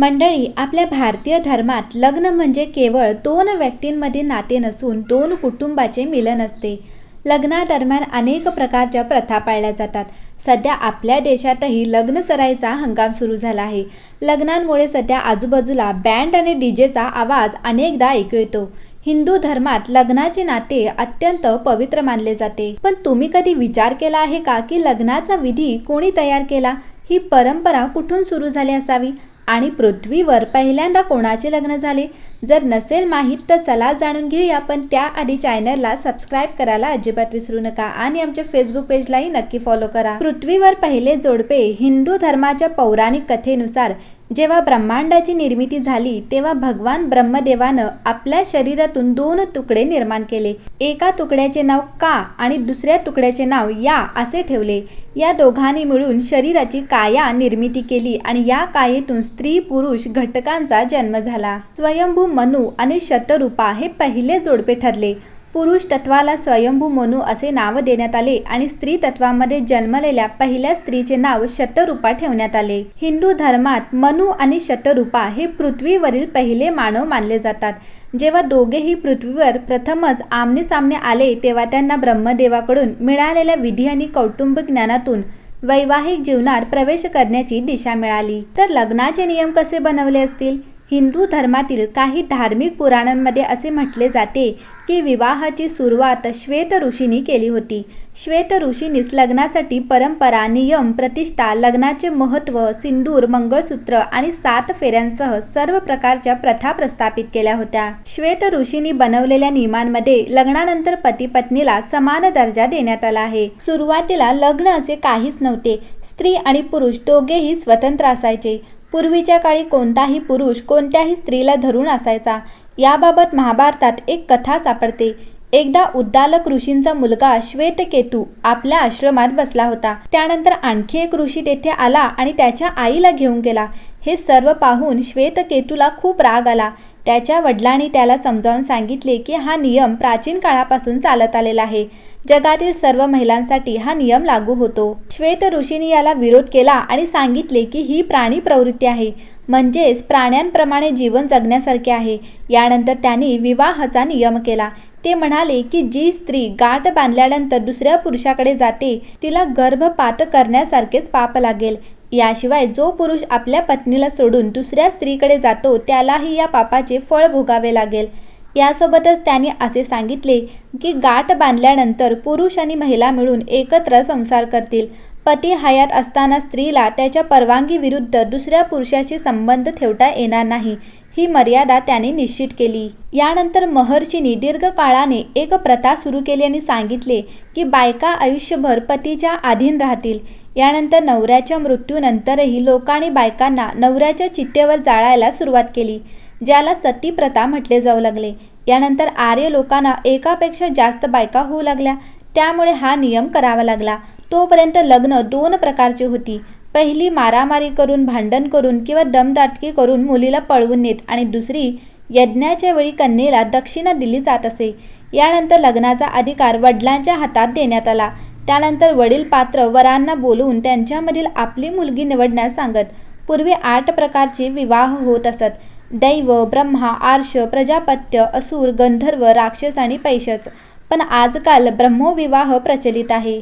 मंडळी आपल्या भारतीय धर्मात लग्न म्हणजे केवळ दोन व्यक्तींमध्ये नाते नसून दोन कुटुंबाचे मिलन असते. लग्नादरम्यान अनेक प्रकारच्या प्रथा पाळल्या जातात. सध्या आपल्या देशातही लग्न सराईचा हंगाम सुरू झाला आहे. लग्नांमुळे सध्या आजूबाजूला बँड आणि डीजेचा आवाज अनेकदा ऐकू येतो. हिंदू धर्मात लग्नाचे नाते अत्यंत पवित्र मानले जाते. पण तुम्ही कधी विचार केला आहे का की लग्नाचा विधी कोणी तयार केला? ही परंपरा कुठून सुरू झाली असावी? आणि पृथ्वीवर पहिल्यांदा कोणाचे लग्न झाले? जर नसेल माहीत तर चला जाणून घेऊया. पण त्याआधी चॅनलला सबस्क्राईब करायला अजिबात विसरू नका आणि आमच्या फेसबुक पेजलाही नक्की फॉलो करा. पृथ्वीवर पहिले जोडपे हिंदू धर्माच्या पौराणिक कथेनुसार जेव्हा ब्रह्मांडाची निर्मिती झाली तेव्हा भगवान ब्रह्मदेवानं आपल्या शरीरातून दोन तुकडे निर्माण केले. एका तुकड्याचे नाव का आणि दुसऱ्या तुकड्याचे नाव या असे ठेवले. या दोघांनी मिळून शरीराची काया निर्मिती केली आणि या कायेतून स्त्री पुरुष घटकांचा जन्म झाला. स्वयंभू मनू आणि शतरूपा हे पहिले जोडपे ठरले. पुरुष तत्वाला स्वयंभू मनु असे नाव देण्यात आले आणि स्त्री तत्वामध्ये जन्मलेल्या पहिल्या स्त्रीचे नाव शतरूपा ठेवण्यात आले. हिंदू धर्मात मनू आणि शतरूपा हे पृथ्वीवरील पहिले मानव मानले जातात. जेव्हा दोघेही पृथ्वीवर प्रथमच आमने सामने आले तेव्हा त्यांना ब्रह्मदेवाकडून मिळालेल्या विधी आणि कौटुंबिक ज्ञानातून वैवाहिक जीवनात प्रवेश करण्याची दिशा मिळाली. तर लग्नाचे नियम कसे बनवले असतील? हिंदू धर्मातील काही धार्मिक पुराणांमध्ये असे म्हटले जाते की विवाहाची सुरुवात श्वेत ऋषींनी केली होती. श्वेत ऋषींनीच लग्नासाठी परंपरा नियम प्रतिष्ठा लग्नाचे महत्त्व सिंदूर मंगळसूत्र आणि सात फेऱ्यांसह सर्व प्रकारच्या प्रथा प्रस्थापित केल्या होत्या. श्वेत ऋषींनी बनवलेल्या नियमांमध्ये लग्नानंतर पती पत्नीला समान दर्जा देण्यात आला आहे. सुरुवातीला लग्न असे काहीच नव्हते. स्त्री आणि पुरुष दोघेही स्वतंत्र असायचे. पूर्वीच्या काळी कोणताही पुरुष कोणत्याही स्त्रीला धरून असायचा. याबाबत महाभारतात एक कथा सापडते. एकदा उद्दालक ऋषींचा मुलगा श्वेतकेतू आपल्या आश्रमात बसला होता. त्यानंतर आणखी एक ऋषी तेथे आला आणि त्याच्या आईला घेऊन गेला. हे सर्व पाहून श्वेतकेतूला खूप राग आला. त्याच्या वडिलांनी त्याला समजावून सांगितले की हा नियम प्राचीन काळापासून चालत आलेला आहे. जगातील सर्व महिलांसाठी हा नियम लागू होतो. श्वेत ऋषीने याला विरोध केला आणि सांगितले की ही प्राणी प्रवृत्ती आहे. म्हणजेच प्राण्यांप्रमाणे जीवन जगण्यासारखे आहे. यानंतर त्यांनी विवाहाचा नियम केला. ते म्हणाले की जी स्त्री गाठ बांधल्यानंतर दुसऱ्या पुरुषाकडे जाते तिला गर्भपात करण्यासारखेच पाप लागेल. याशिवाय जो पुरुष आपल्या पत्नीला सोडून दुसऱ्या स्त्रीकडे जातो त्यालाही या पापाचे फळ भोगावे लागेल. यासोबतच त्यांनी असे सांगितले की गाठ बांधल्यानंतर पुरुष आणि महिला मिळून एकत्र संसार करतील. पती हयात असताना स्त्रीला त्याच्या परवानगी विरुद्ध दुसऱ्या पुरुषाशी संबंध ठेवता येणार नाही ही मर्यादा त्याने निश्चित केली. यानंतर महर्षींनी दीर्घकाळाने एक प्रथा सुरू केली आणि सांगितले की बायका आयुष्यभर पतीच्या अधीन राहतील. यानंतर नवऱ्याच्या मृत्यूनंतरही लोकांनी बायकांना नवऱ्याच्या चित्तेवर जाळायला सुरुवात केली. ज्याला सती प्रथा म्हटले जाऊ लागले. यानंतर आर्य लोकांना एकापेक्षा जास्त बायका होऊ लागल्या. त्यामुळे हा नियम करावा लागला. तोपर्यंत लग्न दोन प्रकारची होती. पहिली मारामारी करून भांडण करून किंवा दमदाटकी करून मुलीला पळवून नेत आणि दुसरी यज्ञाच्या वेळी कन्येला दक्षिणा दिली जात असे. यानंतर लग्नाचा अधिकार वडिलांच्या हातात देण्यात आला. त्यानंतर वडील पात्र वरांना बोलवून त्यांच्यामधील आपली मुलगी निवडण्यास सांगत. पूर्वी आठ प्रकारचे विवाह होत असत. दैव ब्रह्मा आर्ष प्रजापत्य असुर गंधर्व राक्षस आणि पैशच. पण आजकाल ब्रह्मविवाह प्रचलित आहे.